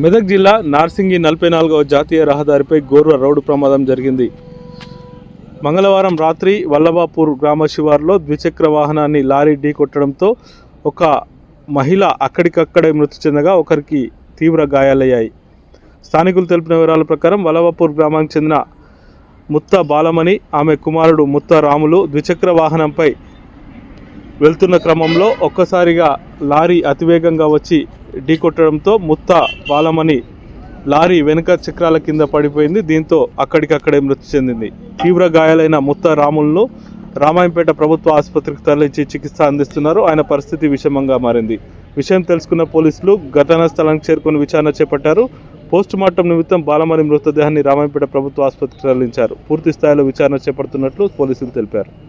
మెదక్ జిల్లా నార్సింగి నలభై నాలుగవ జాతీయ రహదారిపై ఘోర రోడ్డు ప్రమాదం జరిగింది. మంగళవారం రాత్రి వల్లభాపూర్ గ్రామ శివారులో ద్విచక్ర వాహనాన్ని లారీ ఢీకొట్టడంతో ఒక మహిళ అక్కడికక్కడే మృతి చెందగా ఒకరికి తీవ్ర గాయాలయ్యాయి. స్థానికులు తెలిపిన వివరాల ప్రకారం వల్లభాపూర్ గ్రామానికి చెందిన ముత్త బాలమణి ఆమె కుమారుడు ముత్త రాములు ద్విచక్ర వాహనంపై వెళ్తున్న క్రమంలో ఒక్కసారిగా లారీ అతివేగంగా వచ్చి ఢీకొట్టడంతో ముత్త బాలమణి లారీ వెనుక చక్రాల కింద పడిపోయింది. దీంతో అక్కడికక్కడే మృతి చెందింది. తీవ్ర గాయాలైన ముత్త రాములను రామాయంపేట ప్రభుత్వ ఆసుపత్రికి తరలించి చికిత్స అందిస్తున్నారు. ఆయన పరిస్థితి విషమంగా మారింది. విషయం తెలుసుకున్న పోలీసులు ఘటనా స్థలానికి చేరుకుని విచారణ చేపట్టారు. పోస్ట్ మార్టం నిమిత్తం బాలమణి మృతదేహాన్ని రామాయంపేట ప్రభుత్వ ఆసుపత్రికి తరలించారు. పూర్తి స్థాయిలో విచారణ చేపడుతున్నట్లు పోలీసులు తెలిపారు.